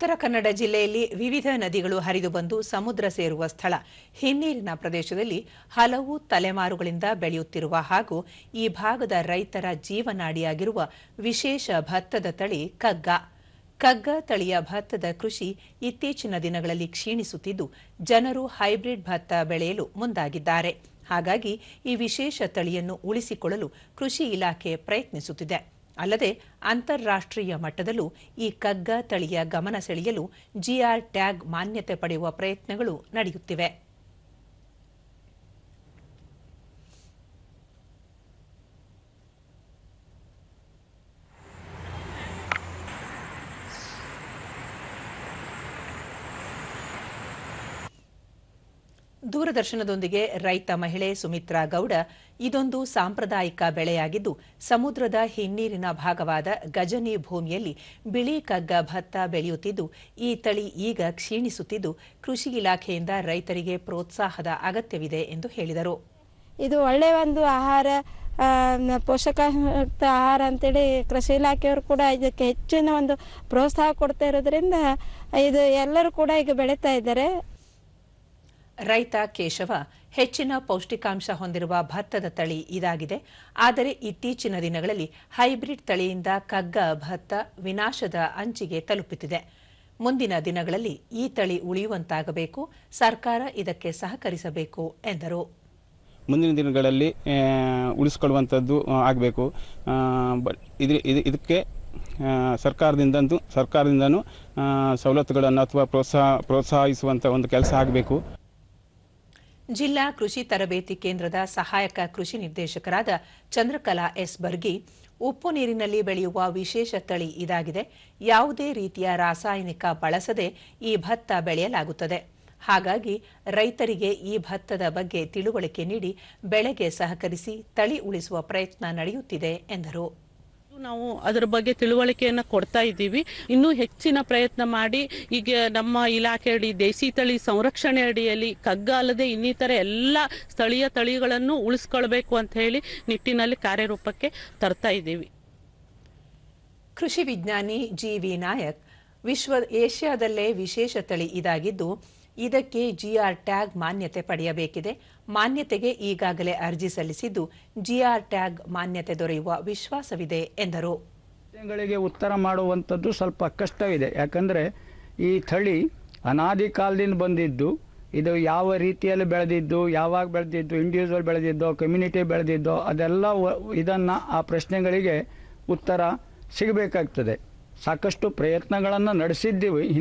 ಉತ್ತರ ಕನ್ನಡ ಜಿಲ್ಲೆಯಲ್ಲಿ ವಿವಿಧ ನದಿಗಳು ಹರಿದು ಬಂದು ಸಮುದ್ರ ಸೇರುವ ಸ್ಥಳ. ಹಿನ್ನೀರಿನ ಪ್ರದೇಶದಲ್ಲಿ ಹಲವು ತಲೆಮಾರುಗಳಿಂದ ಬೆಳೆಯುತ್ತಿರುವ ಹಾಗೂ ಈ ಭಾಗದ ರೈತರ ಜೀವನಾಡಿಯಾಗಿರುವ ವಿಶೇಷ ಭತ್ತದ ತಳಿ ಕಗ್ಗ. ಕಗ್ಗ ತಳಿಯ ಭತ್ತದ ಕೃಷಿ ಇತ್ತೀಚಿನ ದಿನಗಳಲ್ಲಿ ಕ್ಷೀಣಿಸುತ್ತಿದ್ದು, ಜನರು ಹೈಬ್ರಿಡ್ ಭತ್ತ ಬೆಳೆಯಲು ಮುಂದಾಗಿದ್ದಾರೆ. ಹಾಗಾಗಿ ಈ ವಿಶೇಷ ತಳಿಯನ್ನು ಉಳಿಸಿಕೊಳ್ಳಲು ಕೃಷಿ ಇಲಾಖೆ ಪ್ರಯತ್ನಿಸುತ್ತಿದೆ. ಅಲ್ಲದೆ ಅಂತಾರಾಷ್ಟ್ರೀಯ ಮಟ್ಟದಲ್ಲೂ ಈ ಕಗ್ಗ ತಳಿಯ ಗಮನ ಸೆಳೆಯಲು ಜಿಆರ್ ಟ್ಯಾಗ್ ಮಾನ್ಯತೆ ಪಡೆಯುವ ಪ್ರಯತ್ನಗಳು ನಡೆಯುತ್ತಿವೆ. ದೂರದರ್ಶನದೊಂದಿಗೆ ರೈತ ಮಹಿಳೆ ಸುಮಿತ್ರಾ ಗೌಡ, ಇದೊಂದು ಸಾಂಪ್ರದಾಯಿಕ ಬೆಳೆಯಾಗಿದ್ದು, ಸಮುದ್ರದ ಹಿನ್ನೀರಿನ ಭಾಗವಾದ ಗಜನಿ ಭೂಮಿಯಲ್ಲಿ ಬಿಳಿ ಕಗ್ಗ ಭತ್ತ ಬೆಳೆಯುತ್ತಿದ್ದು, ಈ ತಳಿ ಈಗ ಕ್ಷೀಣಿಸುತ್ತಿದ್ದು, ಕೃಷಿ ಇಲಾಖೆಯಿಂದ ರೈತರಿಗೆ ಪ್ರೋತ್ಸಾಹದ ಅಗತ್ಯವಿದೆ ಎಂದು ಹೇಳಿದರು. ಇದು ಒಳ್ಳೆಯ ಒಂದು ಆಹಾರ ಪೋಷಕಾಯುಕ್ತ ಆಹಾರ ಅಂತೇಳಿ ಕೃಷಿ ಇಲಾಖೆಯವರು ಕೂಡ ಇದಕ್ಕೆ ಹೆಚ್ಚಿನ ಒಂದು ಪ್ರೋತ್ಸಾಹ ಕೊಡ್ತಾ ಇರೋದ್ರಿಂದ, ಇದು ಎಲ್ಲರೂ ಕೂಡ ಈಗ ಬೆಳೀತಾ ಇದ್ದಾರೆ. ರೈತ ಕೇಶವ ಹೆಚ್ಚಿನ ಪೌಷ್ಟಿಕಾಂಶ ಹೊಂದಿರುವ ಭತ್ತದ ತಳಿ ಇದಾಗಿದೆ. ಆದರೆ ಇತ್ತೀಚಿನ ದಿನಗಳಲ್ಲಿ ಹೈಬ್ರಿಡ್ ತಳಿಯಿಂದ ಕಗ್ಗ, ಭತ್ತ ವಿನಾಶದ ಅಂಚಿಗೆ ತಲುಪುತ್ತಿದೆ. ಮುಂದಿನ ದಿನಗಳಲ್ಲಿ ಈ ತಳಿ ಉಳಿಯುವಂತಾಗಬೇಕು. ಸರ್ಕಾರ ಇದಕ್ಕೆ ಸಹಕರಿಸಬೇಕು ಎಂದರು. ಮುಂದಿನ ದಿನಗಳಲ್ಲಿ ಉಳಿಸಿಕೊಳ್ಳುವಂಥದ್ದು ಆಗಬೇಕು. ಇದಕ್ಕೆ ಸರ್ಕಾರದಿಂದ ಸರ್ಕಾರದಿಂದಂತೂ ಸರ್ಕಾರದಿಂದನೂ ಸವಲತ್ತುಗಳನ್ನು ಅಥವಾ ಪ್ರೋತ್ಸಾಹ, ಪ್ರೋತ್ಸಾಹಿಸುವಂಥ ಒಂದು ಕೆಲಸ ಆಗಬೇಕು. ಜಿಲ್ಲಾ ಕೃಷಿ ತರಬೇತಿ ಕೇಂದ್ರದ ಸಹಾಯಕ ಕೃಷಿ ನಿರ್ದೇಶಕರಾದ ಚಂದ್ರಕಲಾ ಎಸ್ ಬರ್ಗಿ, ಉಪ್ಪು ನೀರಿನಲ್ಲಿ ಬೆಳೆಯುವ ವಿಶೇಷ ತಳಿ ಇದಾಗಿದೆ. ಯಾವುದೇ ರೀತಿಯ ರಾಸಾಯನಿಕ ಬಳಸದೆ ಈ ಭತ್ತ ಬೆಳೆಯಲಾಗುತ್ತದೆ. ಹಾಗಾಗಿ ರೈತರಿಗೆ ಈ ಭತ್ತದ ಬಗ್ಗೆ ತಿಳುವಳಿಕೆ ನೀಡಿ ಬೆಳೆಗೆ ಸಹಕರಿಸಿ ತಳಿ ಉಳಿಸುವ ಪ್ರಯತ್ನ ನಡೆಯುತ್ತಿದೆ ಎಂದರು. ನಾವು ಅದರ ಬಗ್ಗೆ ತಿಳುವಳಿಕೆಯನ್ನು ಕೊಡ್ತಾ ಇದ್ದೀವಿ. ಇನ್ನೂ ಹೆಚ್ಚಿನ ಪ್ರಯತ್ನ ಮಾಡಿ ಈಗ ನಮ್ಮ ಇಲಾಖೆ ಅಡಿ ದೇಸಿ ತಳಿ ಸಂರಕ್ಷಣೆ ಅಡಿಯಲ್ಲಿ ಕಗ್ಗ ಇನ್ನಿತರ ಎಲ್ಲ ಸ್ಥಳೀಯ ತಳಿಗಳನ್ನು ಉಳಿಸ್ಕೊಳ್ಬೇಕು ಅಂತ ಹೇಳಿ ನಿಟ್ಟಿನಲ್ಲಿ ಕಾರ್ಯರೂಪಕ್ಕೆ ತರ್ತಾ ಇದ್ದೀವಿ. ಕೃಷಿ ವಿಜ್ಞಾನಿ ಜಿ ವಿ ನಾಯಕ್, ವಿಶ್ವ ಏಷ್ಯಾದಲ್ಲೇ ವಿಶೇಷ ತಳಿ ಇದಾಗಿದ್ದು ಇದಕ್ಕೆ ಜಿಆರ್ ಟ್ಯಾಗ್ ಮಾನ್ಯತೆ ಪಡೆಯಬೇಕಿದೆ. ಮಾನ್ಯತೆಗೆ ಈಗಾಗಲೇ ಅರ್ಜಿ ಸಲ್ಲಿಸಿದ್ದು ಜಿಆರ್ ಟ್ಯಾಗ್ ಮಾನ್ಯತೆ ದೊರೆಯುವ ವಿಶ್ವಾಸವಿದೆ ಎಂದರು. ಪ್ರಶ್ನೆಗಳಿಗೆ ಉತ್ತರ ಮಾಡುವಂಥದ್ದು ಸ್ವಲ್ಪ ಕಷ್ಟವಿದೆ. ಯಾಕಂದರೆ ಈ ತಳಿ ಅನಾದಿ ಕಾಲದಿಂದ ಬಂದಿದ್ದು, ಇದು ಯಾವ ರೀತಿಯಲ್ಲಿ ಬೆಳೆದಿದ್ದು, ಯಾವಾಗ ಬೆಳೆದಿದ್ದು ಇಂಡಿವಿಜುವಲ್ ಬೆಳೆದಿದ್ದೋ ಕಮ್ಯುನಿಟಿ ಬೆಳೆದಿದ್ದೋ, ಅದೆಲ್ಲ ಇದನ್ನು ಆ ಪ್ರಶ್ನೆಗಳಿಗೆ ಉತ್ತರ ಸಿಗಬೇಕಾಗ್ತದೆ. ಸಾಕಷ್ಟು ಪ್ರಯತ್ನಗಳನ್ನು ನಡೆಸಿದ್ದೀವಿ.